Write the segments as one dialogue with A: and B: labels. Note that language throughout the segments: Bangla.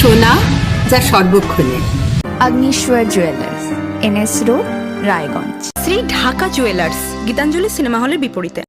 A: সোনা যা সর্বক্ষণে।
B: Agniswar jewellers NS road Raiganj.
C: Shri Dhaka jewellers Gitanjali cinema হলের বিপরীতে।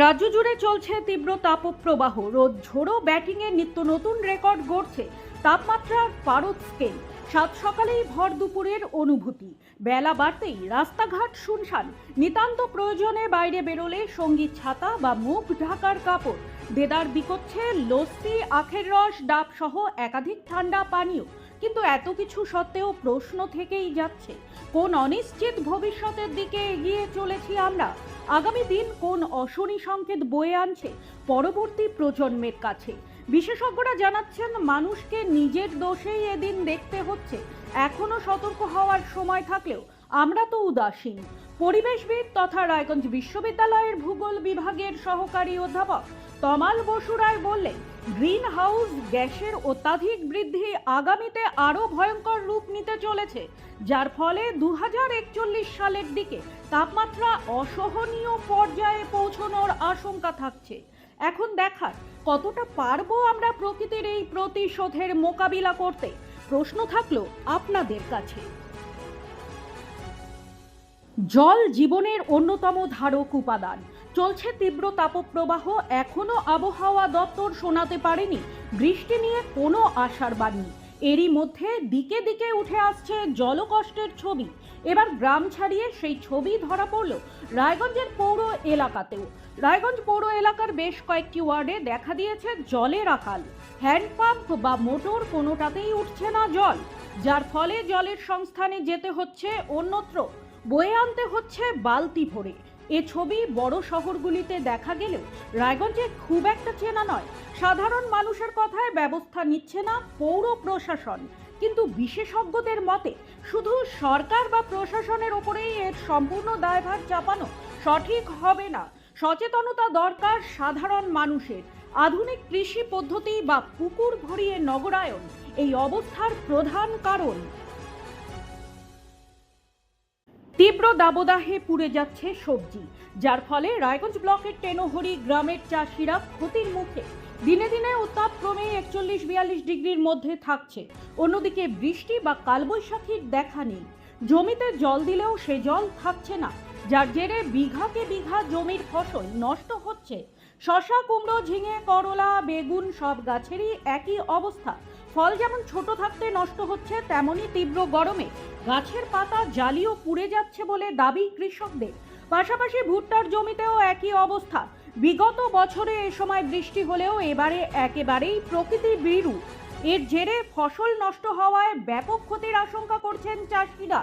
D: রাজ্য জুড়ে চলছে তীব্র তাপপ্রবাহ। রোদ, ঝোড়ো, ব্যাটিংয়ে নিত্য নতুন রেকর্ড গড়ছে তাপমাত্রার পারদ স্কেল সাত সকালেই ভর দুপুরের অনুভূতি। বেলা বাড়তেই রাস্তাঘাট শুনশান। নিতান্ত প্রয়োজনে বাইরে বেরোলে সঙ্গী ছাতা বা মুখ ঢাকার কাপড়। দেদার বিকোচ্ছে লস্যি, আখের রস, ডাব সহ একাধিক ঠান্ডা পানীয়। কিন্তু এত কিছু সত্ত্বেও প্রশ্ন থেকেই যাচ্ছে, কোন অনিশ্চিত ভবিষ্যতের দিকে এগিয়ে চলেছি আমরা? আগামী দিন কোন অশনি সংকেত বয়ে আনছে পরবর্তী প্রজন্মের কাছে? বিশেষজ্ঞরা জানাচ্ছেন, মানুষকে নিজের দোষেই এদিন দেখতে হচ্ছে। এখনও সতর্ক হওয়ার সময় থাকলেও আমরা তো উদাসীন। পরিবেশবিদ তথা রায়গঞ্জ বিশ্ববিদ্যালয়ের ভূগোল বিভাগের সহকারী অধ্যাপক তমাল বসু রায় বললেন গ্রিন হাউস গ্যাসের অত্যাধিক বৃদ্ধি আগামীতে আরও ভয়ঙ্কর রূপ নিতে চলেছে, যার ফলে দু হাজার একচল্লিশ সালের দিকে তাপমাত্রা অসহনীয় পর্যায়ে পৌঁছানোর আশঙ্কা থাকছে। এখন দেখার, কতটা পারব আমরা প্রকৃতির এই প্রতিশোধের মোকাবিলা করতে? প্রশ্ন থাকল আপনাদের কাছে। জল জীবনের অন্যতম ধারক উপাদান। চলছে তীব্র তাপপ্রবাহ। এখনও আবহাওয়া দপ্তর শোনাতে পারেনি। বৃষ্টি নিয়ে কোনো আশার বাণী। এরই মধ্যে দিকে দিকে উঠে আসছে জলকষ্টের ছবি। এবার গ্রাম ছাড়িয়ে সেই ছবি ধরা পড়ল রায়গঞ্জের পৌর এলাকাতেও। রায়গঞ্জ পৌর এলাকার বেশ কয়েকটি ওয়ার্ডে দেখা দিয়েছে জলের আকাল। হ্যান্ডপাম্প বা মোটর কোনোটাতেই উঠছে না জল। যার ফলে জলের সংস্থানে যেতে হচ্ছে অন্যত্র। বয়ে আনতে হচ্ছে বালতি ভরে। এ ছবি বড় শহরগুলিতে দেখা গেলেও রায়গঞ্জে খুব একটা চেনা নয়। সাধারণ মানুষের কথায় ব্যবস্থা নিচ্ছে না পৌর প্রশাসন। কিন্তু বিশেষজ্ঞদের মতে, শুধু সরকার বা প্রশাসনের ওপরেই এর সম্পূর্ণ দায়ভার চাপানো সঠিক হবে না। সচেতনতা দরকার সাধারণ মানুষের। আধুনিক কৃষি পদ্ধতি বা পুকুর ভরিয়ে নগরায়ন এই অবস্থার প্রধান কারণ। তীব্র দাবদাহে পুড়ে যাচ্ছে সবজি, যার ফলে রায়গঞ্জ ব্লকের টেনোহরি গ্রামের চাষিরা ক্ষতির মুখে। দিনে দিনে উত্তাপ ক্রমে একচল্লিশ বিয়াল্লিশ ডিগ্রির মধ্যে থাকছে। অন্যদিকে বৃষ্টি বা কালবৈশাখীর দেখা নেই। জমিতে জল দিলেও সে জল থাকছে না, যার জেরে বিঘাকে বিঘা জমির ফসল নষ্ট হচ্ছে। শশা, কুমড়ো, ঝিঙে, করলা, বেগুন সব গাছেরই একই অবস্থা। ফল যেমন ছোট থাকতে নষ্ট হচ্ছে, তেমনই তীব্র গরমে গাছের পাতা জ্বালিয়েও পুড়ে যাচ্ছে বলে দাবি কৃষকদের। পাশাপাশি ভুট্টার জমিতেও একই অবস্থা। বিগত বছরে এ সময় বৃষ্টি হলেও এবারে একেবারেই প্রকৃতি বিরূপ এর জেরে ফসল নষ্ট হওয়ায় ব্যাপক ক্ষতির আশঙ্কা করছেন চাষিরা।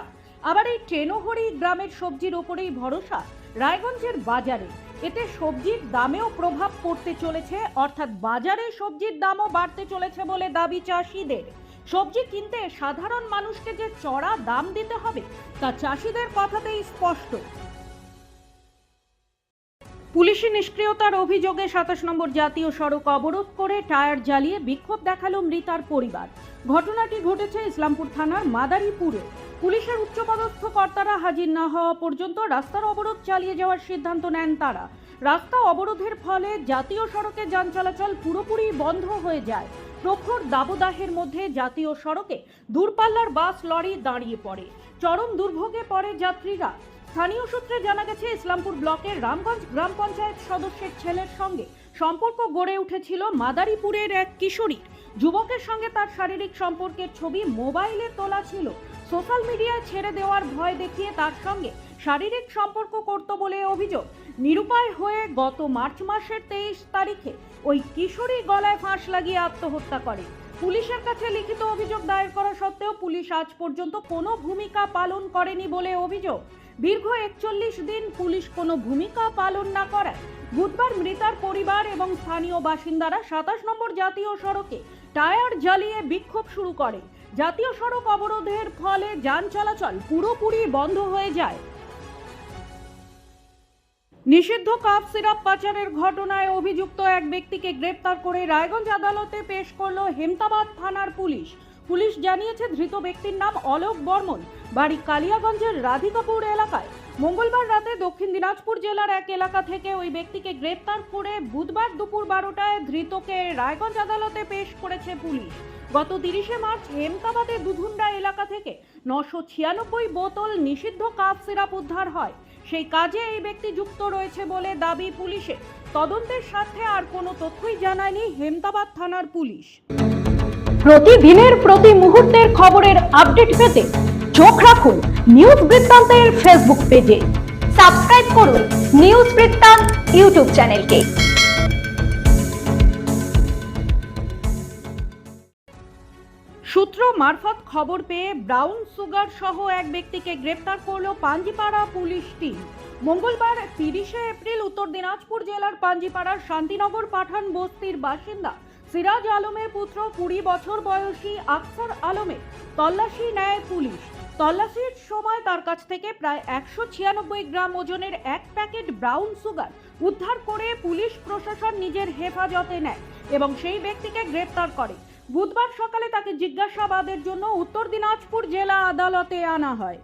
D: আবার এই ট্রেনোহরি গ্রামের সবজির ওপরেই ভরসা। রায়গঞ্জের বাজারে। এতে সবজির দামেও প্রভাব পড়তে চলেছে, অর্থাৎ বাজারে সবজির দামও বাড়তে চলেছে বলে দাবি চাষিদের। সবজি কিনতে সাধারণ মানুষকে যে চড়া দাম দিতে হবে, তা চাষিদের কথাতেই স্পষ্ট। পুলিশি নিষ্ক্রিয়তার অভিযোগে সাতাশ নম্বর জাতীয় সড়ক অবরোধ করে টায়ার জ্বালিয়ে বিক্ষোভ দেখাল মৃতার পরিবার। ঘটনাটি ঘটেছে ইসলামপুর থানার মাদারীপুরে। পুলিশের উচ্চপদস্থ কর্তারা হাজির না হওয়া পর্যন্ত রাস্তার অবরোধ চালিয়ে যাওয়ার সিদ্ধান্ত নেন তারা। রাস্তা অবরোধের ফলে জাতীয় সড়কে যান চলাচল পুরোপুরি বন্ধ হয়ে যায়। প্রখর দাবদাহের মধ্যে জাতীয় সড়কে দূরপাল্লার বাস লরি দাঁড়িয়ে পড়ে। চরম দুর্ভোগে পড়ে যাত্রীরা। স্থানীয় সূত্রে জানা গেছে, ইসলামপুর ব্লকের রামগঞ্জ গ্রাম পঞ্চায়েত সদস্যের ছেলের সঙ্গে সম্পর্ক গড়ে উঠেছিল মাদারীপুরের এক কিশোরীর। যুবকের সঙ্গে তার শারীরিক সম্পর্কের ছবি মোবাইলে তোলা ছিল। সোশ্যাল মিডিয়ায় ছেড়ে দেওয়ার ভয় দেখিয়ে তার সঙ্গে শারীরিক সম্পর্ক করত বলে অভিযোগ। নিরুপায় হয়ে গত মার্চ মাসের তেইশ তারিখে ওই কিশোরী গলায় ফাঁস লাগিয়ে আত্মহত্যা করে। পুলিশের কাছে লিখিত অভিযোগ দায়ের করা সত্ত্বেও পুলিশ আজ পর্যন্ত কোনো ভূমিকা পালন করেনি বলে অভিযোগ। দীর্ঘ একচল্লিশ দিন পুলিশ কোনো ভূমিকা পালন না করায় বুধবার মৃতার পরিবার এবং স্থানীয় বাসিন্দারা সাতাশ নম্বর জাতীয় সড়কে টায়ার জ্বালিয়ে বিক্ষোভ শুরু করে। জাতীয় সড়ক অবরোধের ফলে যান চলাচল পুরোপুরি বন্ধ হয়ে যায়। নিষিদ্ধ কাপ সিরাপ পাচারের ঘটনায় অভিযুক্ত এক ব্যক্তিকে গ্রেপ্তার করে রায়গঞ্জ আদালতে পেশ করল হেমতাবাদ থানার পুলিশ। পুলিশ জানিয়েছে ধৃত ব্যক্তির নাম অলোক বর্মন। বাড়ি কালিয়াগঞ্জের রাধিকাপুর এলাকায়। মঙ্গলবার রাতে দক্ষিণ দিনাজপুর জেলার এক এলাকা থেকে ওই ব্যক্তিকে গ্রেপ্তার করে বুধবার দুপুর বারোটায় ধৃতকে রায়গঞ্জ আদালতে পেশ করেছে পুলিশ। গত তিরিশে মার্চ হেমতাবাদে দুধুন্ডা এলাকা থেকে নশো ছিয়ানব্বই বোতল নিষিদ্ধ কাপ সিরাপ উদ্ধার হয়। সেই কাজে এই ব্যক্তি যুক্ত রয়েছে বলে দাবি পুলিশে। তদন্তের স্বার্থে আর কোনো তথ্যই জানায়নি হেমতাবাদ থানার পুলিশ। প্রতিদিনের, প্রতি মুহূর্তের খবরের আপডেট পেতে চোখ রাখুন নিউজ বৃত্তান্তের ফেসবুক পেজে।
E: সাবস্ক্রাইব করুন নিউজ বৃত্তান্ত ইউটিউব চ্যানেলকে।
D: সূত্র মারফত খবর পেয়ে ব্রাউন সুগার সহ এক ব্যক্তিকে গ্রেপ্তার করল পাঞ্জিপাড়া পুলিশ টিম। মঙ্গলবার তিরিশে এপ্রিল উত্তর দিনাজপুর জেলার পাঞ্জিপাড়ার শান্তিনগর পাঠান বস্তির বাসিন্দা সিরাজ আলমের পুত্র কুড়ি বছর বয়সী আখসার আলমের তল্লাশি নেয় পুলিশ। তল্লাশির সময় তার কাছ থেকে প্রায় একশো ছিয়ানব্বই গ্রাম ওজনের এক প্যাকেট ব্রাউন সুগার উদ্ধার করে পুলিশ প্রশাসন নিজের হেফাজতে নেয় এবং সেই ব্যক্তিকে গ্রেপ্তার করে। বুধবার সকালে তাকে জিজ্ঞাসাবাদের জন্য উত্তর দিনাজপুর জেলা আদালতে আনা হয়।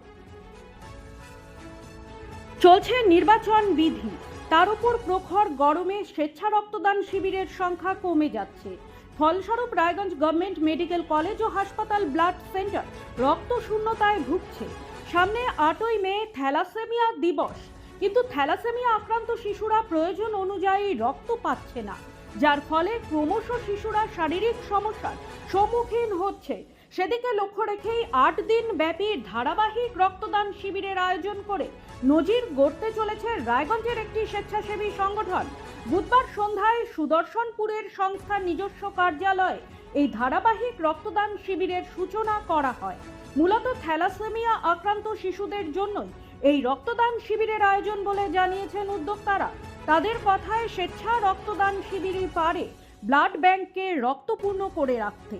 D: চলছে নির্বাচন বিধি। তার উপর প্রখর গরমে স্বেচ্ছা রক্তদান শিবিরের সংখ্যা কমে যাচ্ছে। ফলস্বরূপ রায়গঞ্জ গভর্নমেন্ট মেডিকেল কলেজ ও হাসপাতাল ব্লাড সেন্টার রক্ত শূন্যতায় ভুগছে। সামনে আটই মে থ্যালাসেমিয়া দিবস। কিন্তু থ্যালাসেমিয়া আক্রান্ত শিশুরা প্রয়োজন অনুযায়ী রক্ত পাচ্ছে না। যার ফলে ক্রমশ শিশুরা শারীরিক সমস্যার সম্মুখীন হচ্ছে। সেদিকে লক্ষ্য রেখেই আট দিন ব্যাপী ধারাবাহিক রক্তদান শিবিরের আয়োজন করে নজির গড়তে চলেছে রায়গঞ্জের একটি স্বেচ্ছাসেবী সংগঠন। বুধবার সন্ধ্যায় সুদর্শনপুরের সংস্থার নিজস্ব কার্যালয়ে এই ধারাবাহিক রক্তদান শিবিরের সূচনা করা হয়। মূলত থ্যালাসেমিয়া আক্রান্ত শিশুদের জন্যই এই রক্তদান শিবিরের আয়োজন বলে জানিয়েছেন উদ্যোক্তারা। তাদের কথায় স্বেচ্ছা রক্তদান শিবিরই পারে, ব্লাড ব্যাংককে রক্তপূর্ণ করে রাখতে।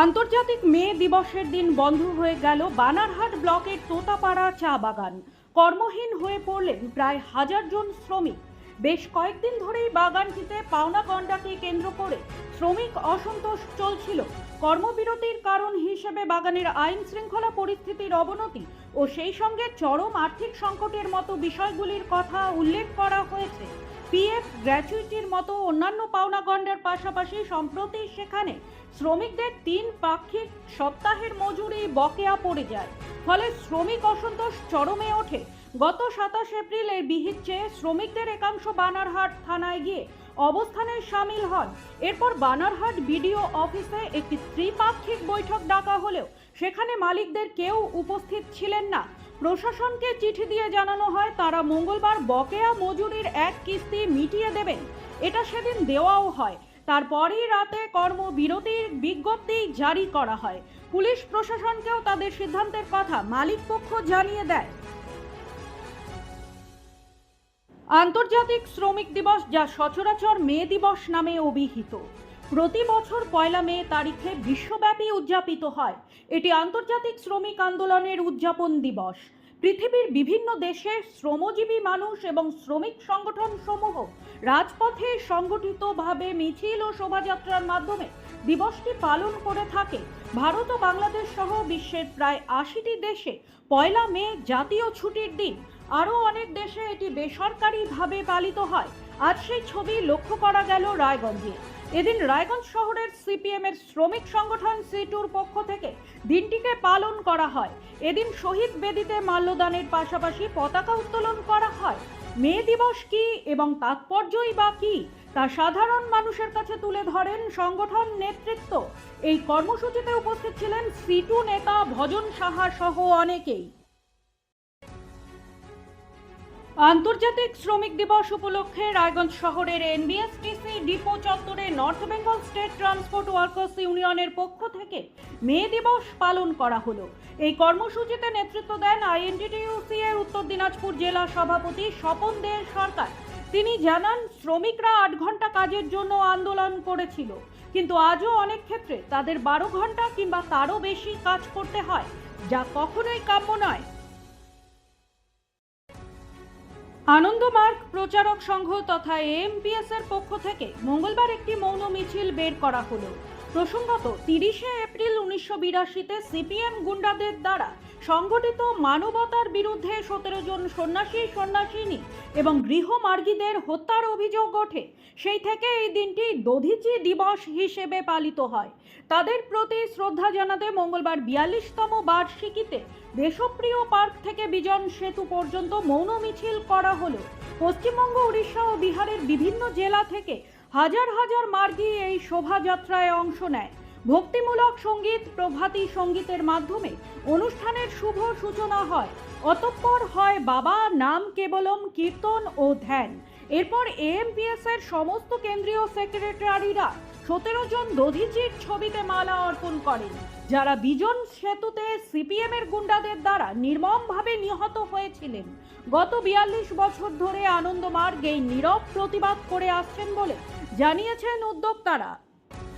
D: আন্তর্জাতিক মে দিবসের দিন বন্ধ হয়ে গেল বানারহাট ব্লকের তোতাপাড়া চা বাগান। কর্মহীন হয়ে পড়লেন প্রায় হাজার জন শ্রমিক। বেশ কয়েকদিন ধরেই বাগানটিতে পাওনা গন্ডাকে কেন্দ্র করে শ্রমিক অসন্তোষ চলছিল। কর্মবিরতির কারণ হিসেবে বাগানের আইন শৃঙ্খলা পরিস্থিতির অবনতি ও সেই সঙ্গে চরম আর্থিক সংকটের মতো বিষয়গুলির কথা উল্লেখ করা হয়েছে। পিএফ গ্র্যাচুইটির মতো অন্যান্য পাওনা গন্ডার পাশাপাশি সম্প্রতি সেখানে শ্রমিকদের তিন পাক্ষিক সপ্তাহের মজুরি বকেয়া পড়ে যায়। ফলে শ্রমিক অসন্তোষ চরমে ওঠে। গত সাতাশ এপ্রিল এর শ্রমিকদের একাংশ বানারহাট থানায় গিয়ে অবস্থানে সামিল হন। এরপর বানারহাট বিডিও অফিসে একটি ত্রিপাক্ষিক বৈঠক ডাকা হলেও সেখানে মালিকদের কেউ উপস্থিত ছিলেন না। প্রশাসনকে চিঠি দিয়ে জানানো হয়, তারা মঙ্গলবার বকেয়া মজুরির এক কিস্তি মিটিয়ে দেবেন। এটা সেদিন দেওয়াও হয়। তারপরই রাতে কর্মবিরতির বিজ্ঞপ্তি জারি করা হয়। পুলিশ প্রশাসনকেও তাদের সিদ্ধান্তের কথা মালিক পক্ষ জানিয়ে দেয়। আন্তর্জাতিক শ্রমিক দিবস যা সচরাচর মে দিবস নামে অভিহিত। প্রতি বছর পয়লা মে তারিখে বিশ্বব্যাপী উদযাপিত হয়। এটি আন্তর্জাতিক শ্রমিক আন্দোলনের উদযাপন দিবস। পৃথিবীর বিভিন্ন দেশে শ্রমজীবী মানুষ এবং শ্রমিক সংগঠন সমূহ রাজপথে সংগঠিতভাবে মিছিল ও শোভাযাত্রার মাধ্যমে দিবসটি পালন করে থাকে। ভারত ও বাংলাদেশ সহ বিশ্বের প্রায় আশিটি দেশে পয়লা মে জাতীয় ছুটির দিন আরও অনেক দেশে এটি বেসরকারিভাবে পালিত হয়। আজ সেই ছবি লক্ষ্য করা গেল রায়গঞ্জে। এদিন রায়গঞ্জ শহরের সিপিএম এর শ্রমিক সংগঠন সিটুর পক্ষ থেকে দিনটিকে পালন করা হয়। এদিন শহীদ বেদিতে মাল্যদানের পাশাপাশি পতাকা উত্তোলন করা হয়। মে দিবস কি এবং তাৎপর্যই বা কি তা সাধারণ মানুষের কাছে তুলে ধরেন সংগঠন নেতৃত্ব। এই কর্মসূচিতে উপস্থিত ছিলেন সিটু নেতা ভজন সাহা সহ অনেকেই। আন্তর্জাতিক শ্রমিক দিবস উপলক্ষে রায়গঞ্জ শহরের এনবিএসটিসি ডিপো চত্বরে north Bengal state transport workers ইউনিয়নের পক্ষ থেকে মে দিবস পালন করা হলো। এই কর্মসূচিতে নেতৃত্ব দেন আইএনটিটিউসি এর উত্তর দিনাজপুর জেলা সভাপতি স্বপন দে সরকার। তিনি জানান, শ্রমিকরা আট ঘণ্টা কাজের জন্য আন্দোলন করেছিল, কিন্তু আজও অনেক ক্ষেত্রে তাদের বারো ঘণ্টা কিংবা তারও বেশি কাজ করতে হয়, যা কখনোই কাম্য নয়। আনন্দমার্গ প্রচারক সংঘ তথা এএমপিএস এর পক্ষ থেকে মঙ্গলবার একটি মৌন মিছিল বের করা হলো। প্রসঙ্গত, তিরিশে এপ্রিল উনিশশো বিরাশিতে সিপিএম গুন্ডাদের দ্বারা সংগঠিত মানবতার বিরুদ্ধে সতেরো জন সন্ন্যাসী, সন্ন্যাসিনী এবং গৃহমার্গীদের হত্যার অভিযোগ ওঠে। সেই থেকে এই দিনটি দধিচি দিবস হিসেবে পালিত হয়। তাদের প্রতি শ্রদ্ধা জানাতে মঙ্গলবার বিয়াল্লিশতম বার্ষিকীতে দেশপ্রিয় পার্ক থেকে বিজন সেতু পর্যন্ত মৌন মিছিল করা হলো। পশ্চিমবঙ্গ, উড়িষ্যা ও বিহারের বিভিন্ন জেলা থেকে হাজার হাজার মার্গী এই শোভাযাত্রায় অংশ নেয়। ভক্তিমূলক সংগীত, প্রভাতী সঙ্গীতের মাধ্যমে অনুষ্ঠানের শুভ সূচনা হয়। অতঃপর হয় বাবা নাম কেবলম কীর্তন ও ধ্যান। এরপর এএমপিএস এর সমস্ত কেন্দ্রীয় সেক্রেটারিরা সতেরো জন দধিচির ছবিতে মালা অর্পণ করেন, যারা বিজন সেতুতে সিপিএম এর গুন্ডাদের দ্বারা নির্মমভাবে নিহত হয়েছিলেন। গত বিয়াল্লিশ বছর ধরে আনন্দমার্গ এই নীরব প্রতিবাদ করে আসছেন বলে জানিয়েছেন উদ্যোক্তারা।